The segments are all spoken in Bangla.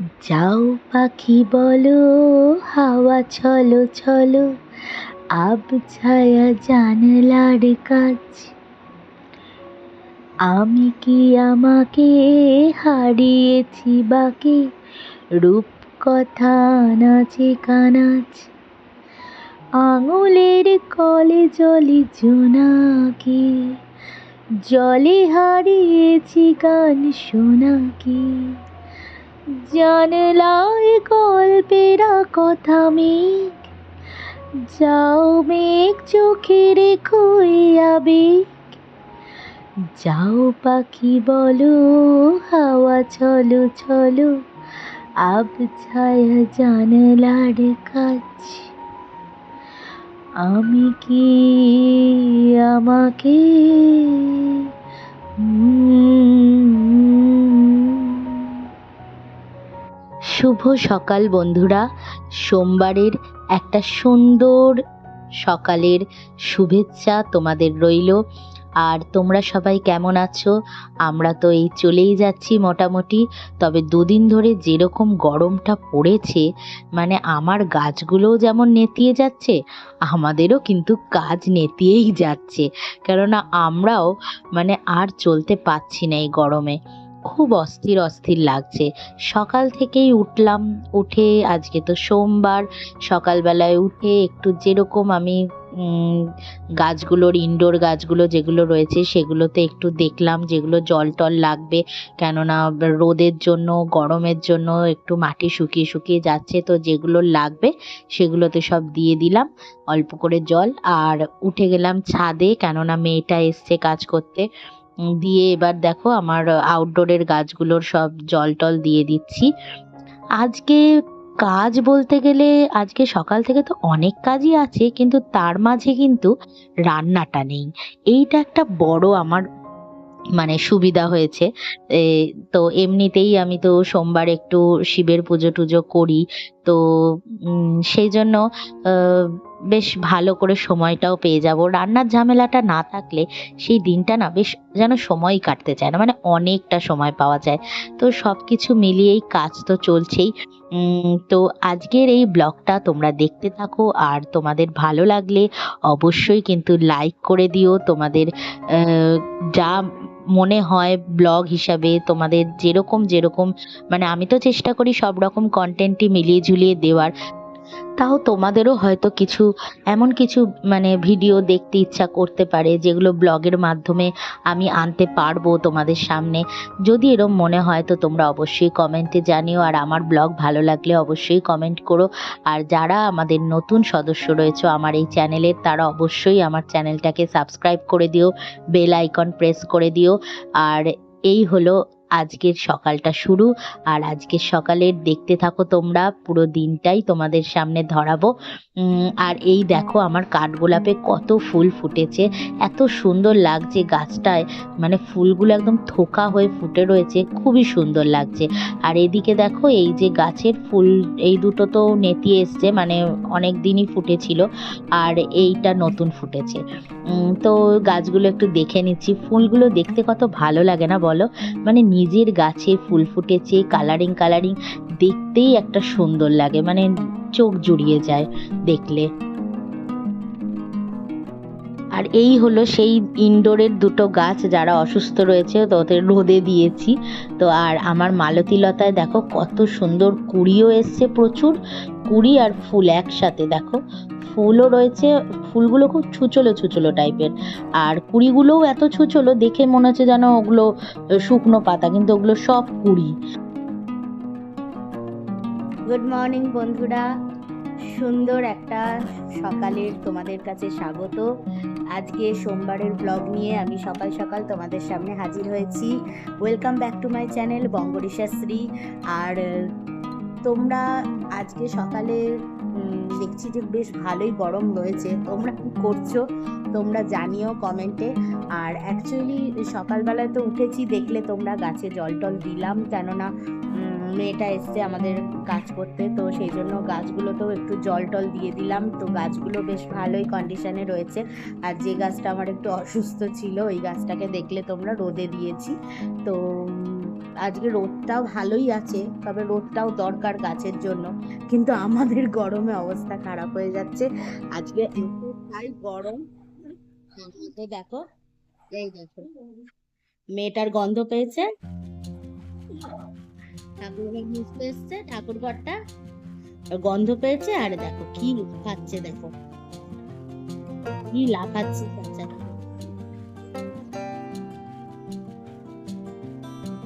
যাও পাখি বলো, হাওয়া চলো চলো, আব ছায়া জানলার কাজ আমি কি আমাকে হারিয়েছি বাকি? রূপ কথা নাচে কানাচ। আঙুলের কলে জলে জোনাকি, জলে হারিয়েছি গান শোনাকি। জানলায় গল্পেরা কথা মেঘ, যাও মেঘ চোখে রেখো আবেগ। যাও পাখি বলো, হাওয়া চলো চলো, আব ছায়া জানলার কাছে। আমি কি আমাকে শুভ সকাল বন্ধুরা। সোমবারের একটা সুন্দর সকালের শুভেচ্ছা তোমাদের রইল। আর তোমরা সবাই কেমন আছো? আমরা তো এই চলেই যাচ্ছি মোটামুটি। তবে দুদিন ধরে যেরকম গরমটা পড়েছে মানে আমার গাছগুলোও যেমন নেতিয়ে যাচ্ছে, আমাদেরও কিন্তু কাজ নেতিয়েই যাচ্ছে। কেননা আমরাও মানে আর চলতে পারছি না এই গরমে। খুব অস্থির অস্থির লাগছে। সকাল থেকেই উঠলাম, উঠে আজকে তো সোমবার, সকালবেলায় উঠে একটু যেরকম আমি গাছগুলোর ইনডোর গাছগুলো যেগুলো রয়েছে সেগুলোতে একটু দেখলাম যেগুলো জল টল লাগবে। কেননা রোদের জন্য, গরমের জন্য একটু মাটি শুকিয়ে শুকিয়ে যাচ্ছে, তো যেগুলো লাগবে সেগুলোতে সব দিয়ে দিলাম অল্প করে জল। আর উঠে গেলাম ছাদে, কেননা মেয়েটা এসছে কাজ করতে। দিয়ে এবার দেখো আমার আউটডোরের গাছগুলোর সব জল টল দিয়ে দিচ্ছি। আজকে কাজ বলতে গেলে আজকে সকাল থেকে তো অনেক কাজই আছে, কিন্তু তার মাঝে কিন্তু রান্নাটা নেই। এইটা একটা বড় আমার মানে সুবিধা হয়েছে। তো এমনিতেই আমি তো সোমবার একটু শিবের পুজো টুজো করি। তো সেই জন্য বেশ ভালো করে সময়টাও পেয়ে যাব। রান্নার ঝামেলাটা না থাকলে সেই দিনটা না বেশ যেন সময় কাটতে চায় না মানে অনেকটা সময় পাওয়া যায়। তো সব কিছু মিলিয়েই কাজ তো চলছেই। তো আজকের এই ব্লগটা তোমরা দেখতে থাকো। আর তোমাদের ভালো লাগলে অবশ্যই কিন্তু লাইক করে দিও। তোমাদের যা মনে হয় ব্লগ হিসাবে তোমাদের যেরকম যেরকম মানে আমি তো চেষ্টা করি সব রকম কন্টেন্টই মিলিয়ে ঝুলিয়ে দেওয়ার। তাও তোমাদেরও হয়তো কিছু, এমন কিছু মানে ভিডিও দেখতে ইচ্ছা করতে পারে, যেগুলো ব্লগের মাধ্যমে আমি আনতে পারব তোমাদের সামনে। যদি এরম মনে হয় তো তোমরা অবশ্যই কমেন্টে জানিও, আর আমার ব্লগ ভালো লাগলে অবশ্যই কমেন্ট করো। আর যারা আমাদের নতুন সদস্য রয়েছে আমার এই চ্যানেলের তারা অবশ্যই আমার চ্যানেলটাকে সাবস্ক্রাইব করে দিও বেল আইকন প্রেস করে দিও। আর এই হলো আজকের সকালটা শুরু। আর আজকের সকালের দেখতে থাকো তোমরা, পুরো দিনটাই তোমাদের সামনে ধরাবো। আর এই দেখো আমার কাঠগোলাপে কত ফুল ফুটেছে, এত সুন্দর লাগছে গাছটায়। মানে ফুলগুলো একদম থোকা হয়ে ফুটে রয়েছে, খুবই সুন্দর লাগছে। আর এদিকে দেখো এই যে গাছের ফুল, এই দুটো তো নেতিয়ে এসছে মানে অনেক দিনই ফুটেছিল, আর এইটা নতুন ফুটেছে। তো গাছগুলো একটু দেখে নিচ্ছি। ফুলগুলো দেখতে কত ভালো লাগে না বলো? মানে নিজের গাছে ফুল ফুটেছে কালারিং কালারিং দেখতেই একটা সুন্দর লাগে মানে চোখ জুড়িয়ে যায় দেখলে। আর এই হলো সেই ইনডোরের দুটো গাছ, যারা অসুস্থ রয়েছে তো ওদের রোদে দিয়েছি। তো আর আমার মালতী লতায় দেখো কত সুন্দর কুড়িও এসছে প্রচুর কুড়ি আর ফুল একসাথে, দেখো। ফুলও রয়েছে, ফুলগুলো খুব ছুচলো ছুচলো টাইপের। আর কুড়িগুলোও এত ছুচলো, দেখে মনে হচ্ছে যেন ওগুলো শুকনো পাতা, কিন্তু ওগুলো সব কুড়ি। গুড মর্নিং বন্ধুরা। সুন্দর একটা সকালের তোমাদের কাছে স্বাগত। আজকে সোমবারের ব্লগ নিয়ে আমি সকাল সকাল তোমাদের সামনে হাজির হয়েছি। Welcome back to my channel বঙ্গরিশাশ্রী আর তোমরা আজকে সকালে দেখছি যে বেশ ভালোই গরম রয়েছে। তোমরা কি করছ? তোমরা জানিও কমেন্টে। আর অ্যাকচুয়ালি সকালবেলায় তো উঠেছি, দেখলে তোমরা গাছে জল টল দিলাম, কেননা মেয়েটা এসছে আমাদের কাজ করতে, তো সেই জন্য গাছগুলোতেও একটু জল টল দিয়ে দিলাম। তো গাছগুলো বেশ ভালোই কন্ডিশনে রয়েছে। আর যে গাছটা আমার একটু অসুস্থ ছিল, ওই গাছটাকে দেখলে তোমরা রোদে দিয়েছি। তো আজকে রোদটাও ভালোই আছে, তবে রোদটাও দরকার গাছের জন্য। কিন্তু আমাদের গরমে অবস্থা খারাপ হয়ে যাচ্ছে। আজকে এতটাই গরম। দেখো, এই দেখো। মেয়েটার গন্ধ পেয়েছে। ঠাকুর ঘর মুছতে এসছে, ঠাকুর ঘরটা গন্ধ পেয়েছে, আর দেখো কি খাচ্ছে দেখো। কি লাফাচ্ছে, বাচ্চাটা।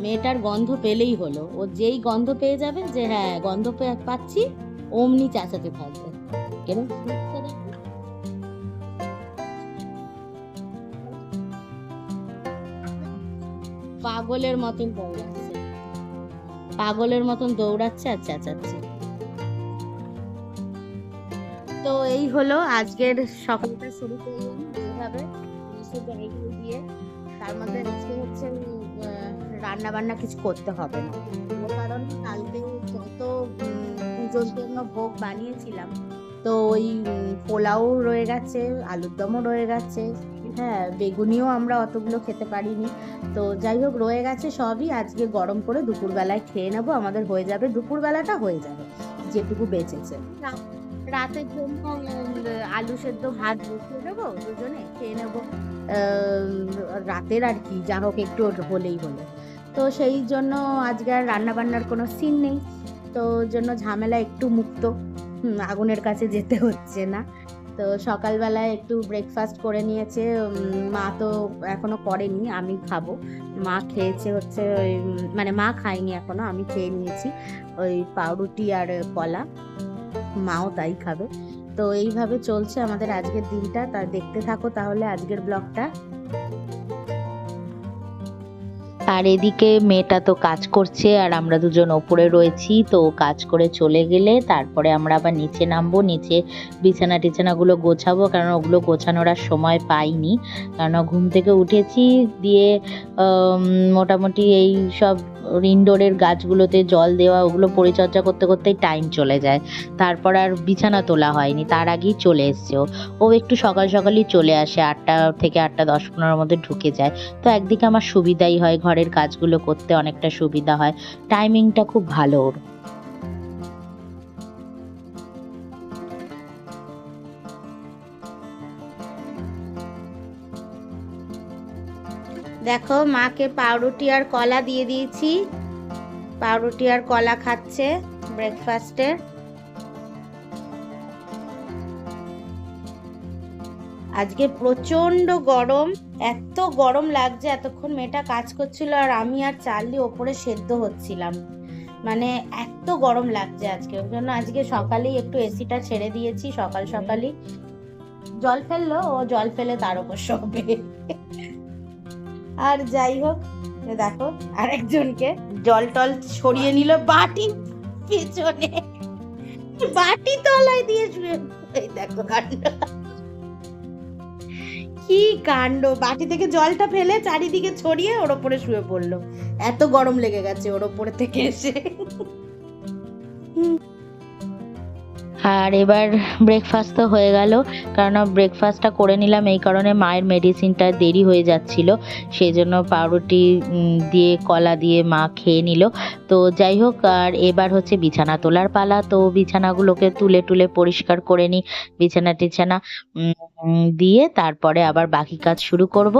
মেয়েটার গন্ধ পেলেই হলো। ও যেই গন্ধ পেয়ে যাবে যে হ্যাঁ গন্ধ পাচ্ছি, অমনি চাচাতে থাকবে। দেখো। পাগলের মতন দৌড়াচ্ছে। পাগলের মতন দৌড়াচ্ছে আর চেঁচাচ্ছে। তো এই হলো আজকের সকালটা শুরু করলাম। এইভাবে দিয়ে। তার মধ্যে আজকে হচ্ছে রান্না বান্না কিছু করতে হবে না। কারণ কালকে যত পুজোর জন্য ভোগ বানিয়েছিলাম তো ওই পোলাও রয়ে গেছে আলুর দমও রয়ে গেছে হ্যাঁ বেগুনিও আমরা অতগুলো খেতে পারিনি। তো যাই হোক রয়ে গেছে সবই আজকে গরম করে দুপুরবেলায় খেয়ে নেব আমাদের হয়ে যাবে দুপুরবেলাটা হয়ে যাবে যেটুকু বেঁচেছে। রাতের জন্য আলু সেদ্ধ ভাত বসিয়ে দেবো দুজনে খেয়ে নেব। রাতের আর কি যা হোক একটু হলেই হলো। তো সেই জন্য আজকে আর রান্না বান্নার কোনো সিন নেই। তো জন্য ঝামেলা একটু মুক্ত। আগুনের কাছে যেতে হচ্ছে না। তো সকালবেলায় একটু ব্রেকফাস্ট করে নিয়েছে। মা তো এখনও করেনি, আমি খাব। মা খেয়েছে হচ্ছে ওই মানে মা খায়নি এখনও, আমি খেয়ে নিয়েছি ওই পাউরুটি আর কলা। মাও তাই খাবে। তো এইভাবে চলছে আমাদের আজকের দিনটা। তা দেখতে থাকো তাহলে আজকের ব্লগটা আর এদিকে মেয়েটা তো কাজ করছে আর আমরা দুজন ওপরে রয়েছি, তো কাজ করে চলে গেলে তারপরে আমরা আবার নিচে নামবো, নিচে বিছানা টিছানাগুলো গোছাবো, কারণ ওগুলো গোছানোর আর সময় পাইনি। কারণ ঘুম থেকে উঠেছি, দিয়ে মোটামুটি এই সব ইনডোরের গাছগুলোতে জল দেওয়া, ওগুলো পরিচর্যা করতে করতেই টাইম চলে যায়। তারপর আর বিছানা তোলা হয়নি, তার আগেই চলে এসছে ও। একটু সকাল সকালই চলে আসে, আটটা থেকে আটটা দশ পনেরোর মধ্যে ঢুকে যায়। তো একদিকে আমার সুবিধাই হয়, ঘরের কাজগুলো করতে অনেকটা সুবিধা হয়। টাইমিংটা খুব ভালো ওর। দেখো, মাকে পাউরুটি আর কলা দিয়ে দিয়েছি। পাউরুটি আর কলা খাচ্ছে ব্রেকফাস্টে আজকে প্রচণ্ড গরম, এত গরম লাগছে, এতক্ষণ মেয়েটা কাজ করছিল আর আমি আর চার্লি ওপরে সেদ্ধ হচ্ছিলাম। মানে এত গরম লাগছে আজকে ওই জন্য আজকে সকালেই একটু এসিটা ছেড়ে দিয়েছি, সকাল সকালই। জল ফেলল, ও জল ফেলে তার উপর শোবে। আর যাই হোক দেখো, আরেকজনকে জল টল ছড়িয়ে নিল বাটি পেছনে। বাটি তলায় দিয়ে শুয়ে এই দেখো কাণ্ড। কি কাণ্ড? বাটি থেকে জলটা ফেলে চারিদিকে ছড়িয়ে ওর ওপরে শুয়ে পড়ল। এত গরম লেগে গেছে ওর ওপরে থেকে এসে। আর এবার ব্রেকফাস্ট তো হয়ে গেল। কারণ ব্রেকফাস্টটা করে নিলাম, এই কারণে মায়ের মেডিসিনটা দেরি হয়ে যাচ্ছিল। সেই জন্য পাউরুটি দিয়ে কলা দিয়ে মা খেয়ে নিল। তো যাই হোক, আর এবার হচ্ছে বিছানা তোলার পালা। তো বিছানাগুলোকে তুলে তুলে পরিষ্কার করে নিই, বিছানা টিছানা দিয়ে তারপরে আবার বাকি কাজ শুরু করব।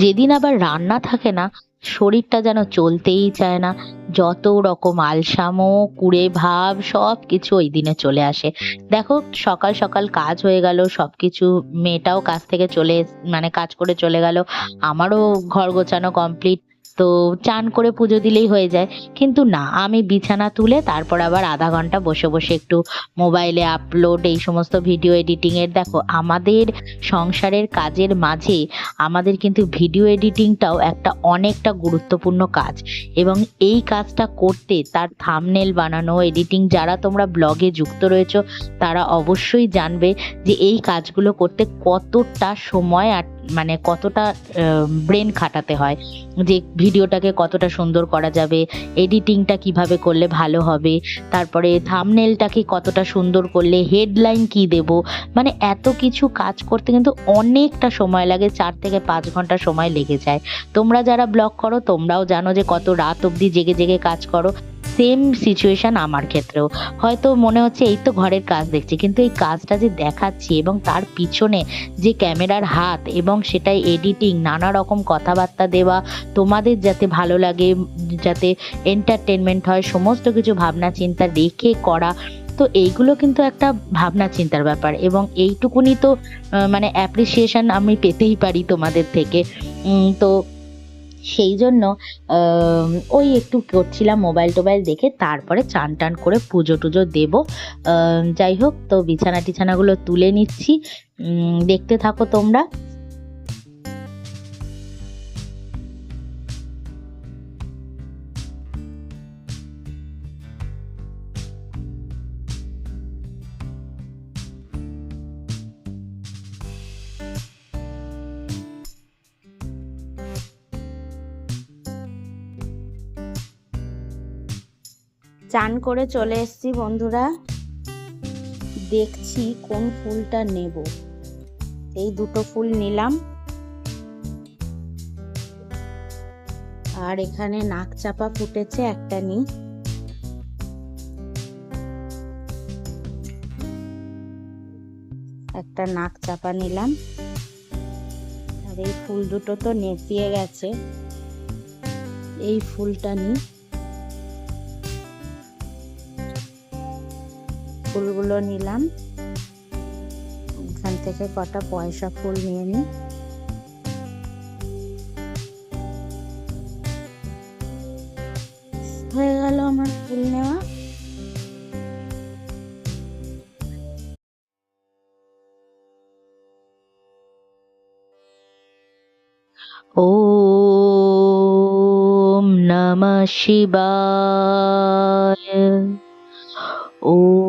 যেদিন আবার রান্না থাকে না শরীরটা যেন চলতেই চায় না। যত রকম আলসামো, কুড়ে ভাব সব কিছু ওই দিনে চলে আসে। দেখো, সকাল সকাল কাজ হয়ে গেল সব কিছু মেয়েটাও কাজ থেকে চলে মানে কাজ করে চলে গেল। আমারও ঘর গোছানো কমপ্লিট তো চান করে পুজো দিলেই হয়ে যায়। কিন্তু না, আমি বিছানা তুলে তারপর আবার আধা ঘণ্টা বসে বসে একটু মোবাইলে আপলোড এই সমস্ত ভিডিও এডিটিং এর। দেখো, আমাদের সংসারের কাজের মাঝে আমাদের কিন্তু ভিডিও এডিটিংটাও একটা অনেকটা গুরুত্বপূর্ণ কাজ। এবং এই কাজটা করতে তার থামনেল বানানো এডিটিং যারা তোমরা ব্লগে যুক্ত রয়েছো, তারা অবশ্যই জানবে যে এই কাজগুলো করতে কতটা সময় আর মানে কতটা ব্রেন খাটাতে হয়, যে ভিডিওটাকে কতটা সুন্দর করা যাবে এডিটিংটা কীভাবে করলে ভালো হবে, তারপরে থামনেলটাকে কতটা সুন্দর করলে হেডলাইন কি দেব মানে এত কিছু কাজ করতে কিন্তু অনেকটা সময় লাগে, চার থেকে পাঁচ ঘণ্টা সময় লেগে যায়। তোমরা যারা ব্লগ করো, তোমরাও জানো যে কত রাত অবধি জেগে জেগে কাজ করো। সেম সিচুয়েশন আমার ক্ষেত্রেও। হয়তো মনে হচ্ছে এই তো ঘরের কাজ দেখছি, কিন্তু এই কাজটা যে দেখাচ্ছি এবং তার পিছনে যে ক্যামেরার হাত এবং সেটাই এডিটিং নানা রকম কথাবার্তা দেওয়া, তোমাদের যাতে ভালো লাগে, যাতে এন্টারটেনমেন্ট হয়, সমস্ত কিছু ভাবনা চিন্তা রেখে করা, তো এইগুলো কিন্তু একটা ভাবনা চিন্তার ব্যাপার এবং এইটুকুনি তো মানে অ্যাপ্রিসিয়েশন আমি পেতেই পারি তোমাদের থেকে। তো সেই জন্য ওই একটু করছিলাম মোবাইল টোবাইল দেখে তারপরে চান টান করে পুজো টুজো দেবো। যাই হোক, তো বিছানা টিছানাগুলো তুলে নিচ্ছি। দেখতে থাকো তোমরা। চান করে চলে এসেছি, বন্ধুরা। দেখছি কোন ফুলটা নেব। এই দুটো ফুল নিলাম। আর এখানে নাক চাপা ফুটেছে একটা নি। একটা নাক চাপা নিলাম। আর এই ফুল দুটো তো নেতিয়ে গেছে। এই ফুলটা নিই ফুলগুলো নিলাম এখান থেকে কটা পয়সা ফুল নিয়ে নিই হয়ে গেল আমার ফুল নেওয়া ॐ नमः शिवाय ॐ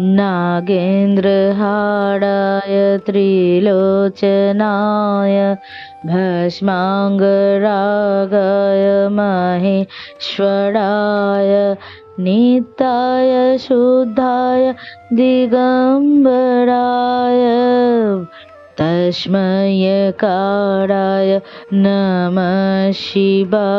नागेन्द्रहाराय त्रिलोचनाय भस्माङ्गरागाय महेश्वराय नित्याय शुद्धाय दिगम्बराय तस्मयकाराय नमः शिवाय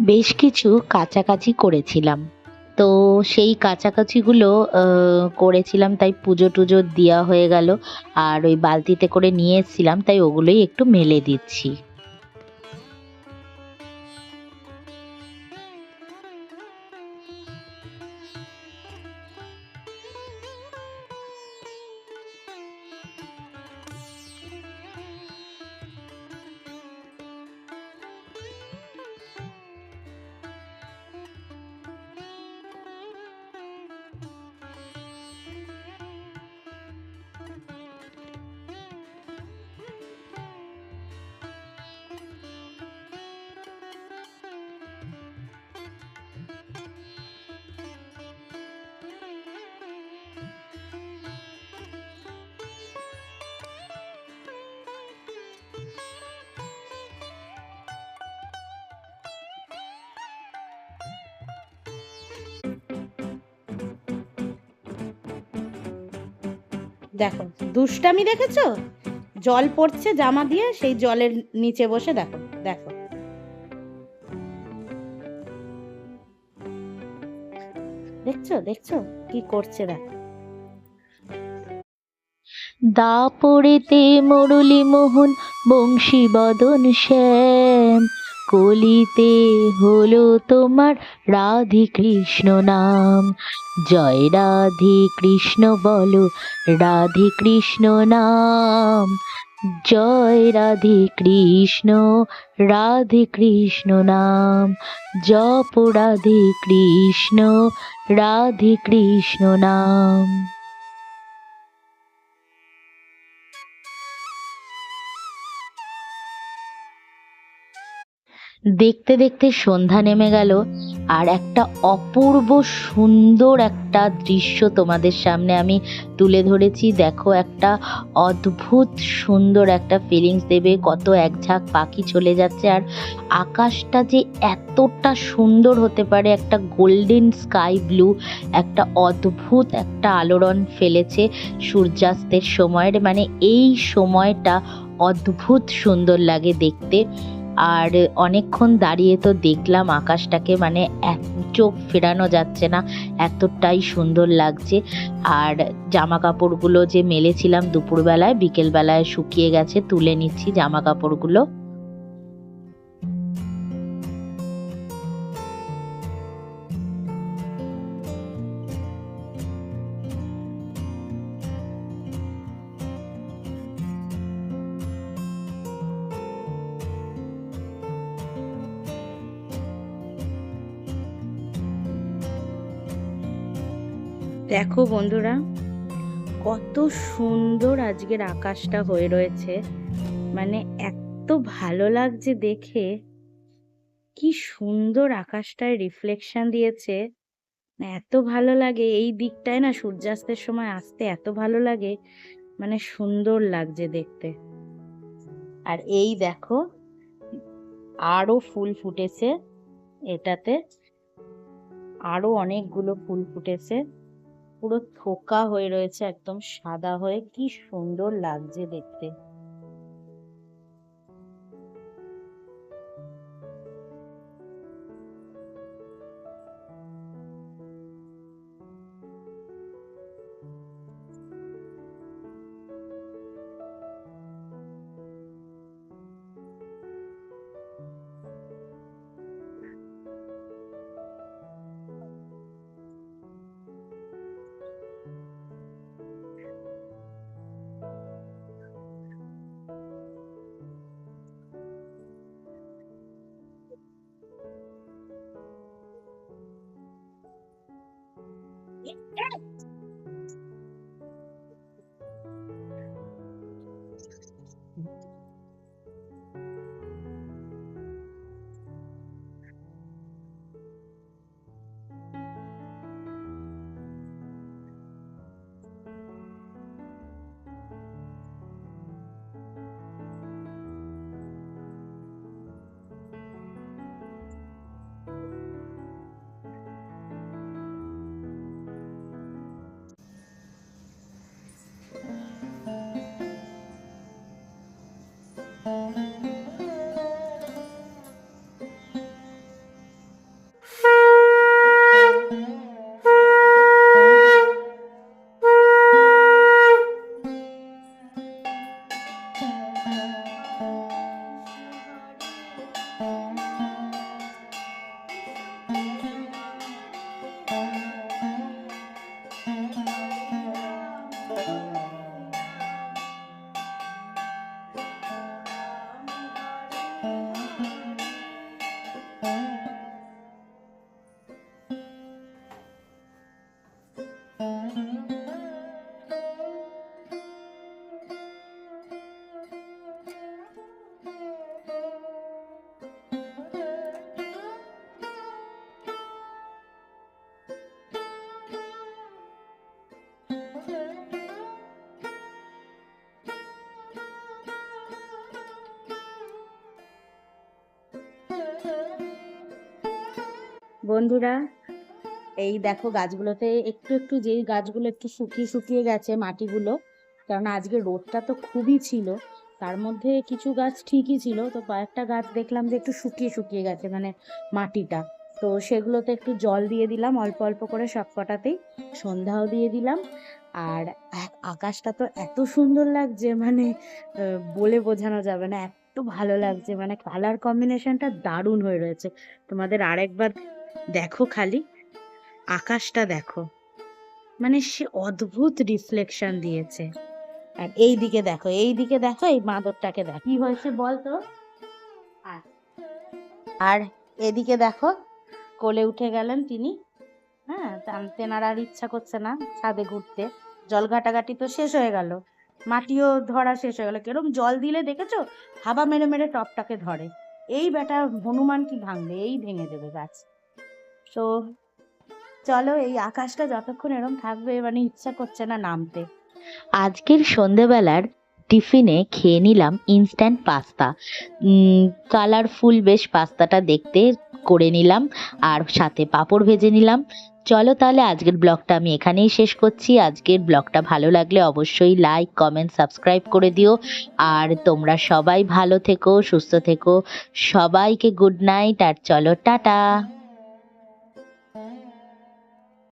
বেশ কিছু কাছাকাছি করেছিলাম। তো সেই কাছাকাছিগুলো করেছিলাম, তাই পুজো টুজো দেওয়া হয়ে গেল। আর ওই বালতিতে করে নিয়ে এসেছিলাম, তাই ওগুলোই একটু মেলে দিচ্ছি। দেখো, দুষ্টামি দেখেছ? জল পড়ছে জামা দিয়ে, সেই জলের নিচে বসে দেখো দেখো। দেখছ দেখছ? কি করছে দেখো। দাপড়েতে মুরলী মোহন বংশী বদন শ্যাম কলিতে হলো তোমার রাধে কৃষ্ণ নাম। জয় রাধে কৃষ্ণ বলো, রাধে কৃষ্ণ নাম। জয় রাধে কৃষ্ণ রাধে কৃষ্ণ নাম। জপ রাধে কৃষ্ণ রাধে কৃষ্ণ নাম। দেখতে দেখতে সন্ধ্যা নেমে গেল, আর একটা অপূর্ব সুন্দর একটা দৃশ্য তোমাদের সামনে আমি তুলে ধরেছি। দেখো, একটা অদ্ভুত সুন্দর একটা ফিলিংস দেবে, কত এক ঝাঁক পাখি চলে যাচ্ছে, আর আকাশটা যে এতটা সুন্দর হতে পারে, একটা গোল্ডেন স্কাই ব্লু একটা অদ্ভুত একটা আলোড়ন ফেলেছে সূর্যাস্তের সময়ের। মানে এই সময়টা অদ্ভুত সুন্দর লাগে দেখতে। আর অনেকক্ষণ দাঁড়িয়ে তো দেখলাম আকাশটাকে মানে এক চোখ ফেরানো যাচ্ছে না, এতটাই সুন্দর লাগছে। আর জামা কাপড়গুলো যে মেলেছিলাম দুপুরবেলায়, বিকেলবেলায় শুকিয়ে গেছে, তুলে নিচ্ছি জামা কাপড়গুলো দেখো বন্ধুরা, কত সুন্দর আজকের আকাশটা হয়ে রয়েছে। মানে এত ভালো লাগছে দেখে। কি সুন্দর আকাশটায় রিফ্লেকশন দিয়েছে। এত ভালো লাগে। এই দিকটায় না সূর্যাস্তের সময় আসতে এত ভালো লাগে। মানে সুন্দর লাগছে দেখতে। আর এই দেখো, আরও ফুল ফুটেছে এটাতে। আরও অনেকগুলো ফুল ফুটেছে। পুরো থোকা হয়ে রয়েছে একদম সাদা হয়ে। কি সুন্দর লাগছে দেখতে। বন্ধুরা? এই দেখো গাছগুলোতে একটু একটু যেই গাছগুলো একটু শুকিয়ে শুকিয়ে গেছে মাটিগুলো, কারণ আজকে রোদটা তো খুবই ছিল, তার মধ্যে কিছু গাছ ঠিকই ছিল, তো কয়েকটা গাছ দেখলাম যে একটু শুকিয়ে শুকিয়ে গেছে মানে মাটিটা। তো সেগুলোতে একটু জল দিয়ে দিলাম, অল্প অল্প করে সব কটাতেই সন্ধ্যাও দিয়ে দিলাম। আর আকাশটা তো এত সুন্দর লাগছে মানে বলে বোঝানো যাবে না, এত ভালো লাগছে মানে কালার কম্বিনেশনটা দারুণ হয়ে রয়েছে। তোমাদের আরেকবার দেখো খালি, আকাশটা দেখো। মানে সে অদ্ভুত রিফ্লেকশন দিয়েছে। আর এই দিকে দেখো এই দিকে দেখো, এই মাদরটাকে দেখো। কি হয়েছে বল তো আর এদিকে দেখো, কোলে উঠে গেলেন তিনি। হ্যাঁ তেনার আর ইচ্ছা করছে না ছাদে ঘুরতে। জল ঘাটাঘাটি তো শেষ হয়ে গেল। মাটিও ধরা শেষ হয়ে গেল। কিরম জল দিলে দেখেছ? হাবা মেরে মেরে টপটাকে ধরে। এই বেটা হনুমান কি ভাঙবে? এই ভেঙে দেবে গাছ। তো চলো এই আকাশটা যতক্ষণ এরম থাকবে মানে ইচ্ছা করছে না নামতে। আজকের সন্ধেবেলার টিফিনে খেয়ে নিলাম ইনস্ট্যান্ট পাস্তা কালারফুল বেশ পাস্তাটা দেখতে করে নিলাম, আর সাথে পাঁপড় ভেজে নিলাম। চলো তাহলে আজকের ব্লগটা আমি এখানেই শেষ করছি। আজকের ব্লগটা ভালো লাগলে অবশ্যই লাইক কমেন্ট সাবস্ক্রাইব করে দিও। আর তোমরা সবাই ভালো থেকো, সুস্থ থেকো। সবাইকে গুড নাইট আর চলো টাটা।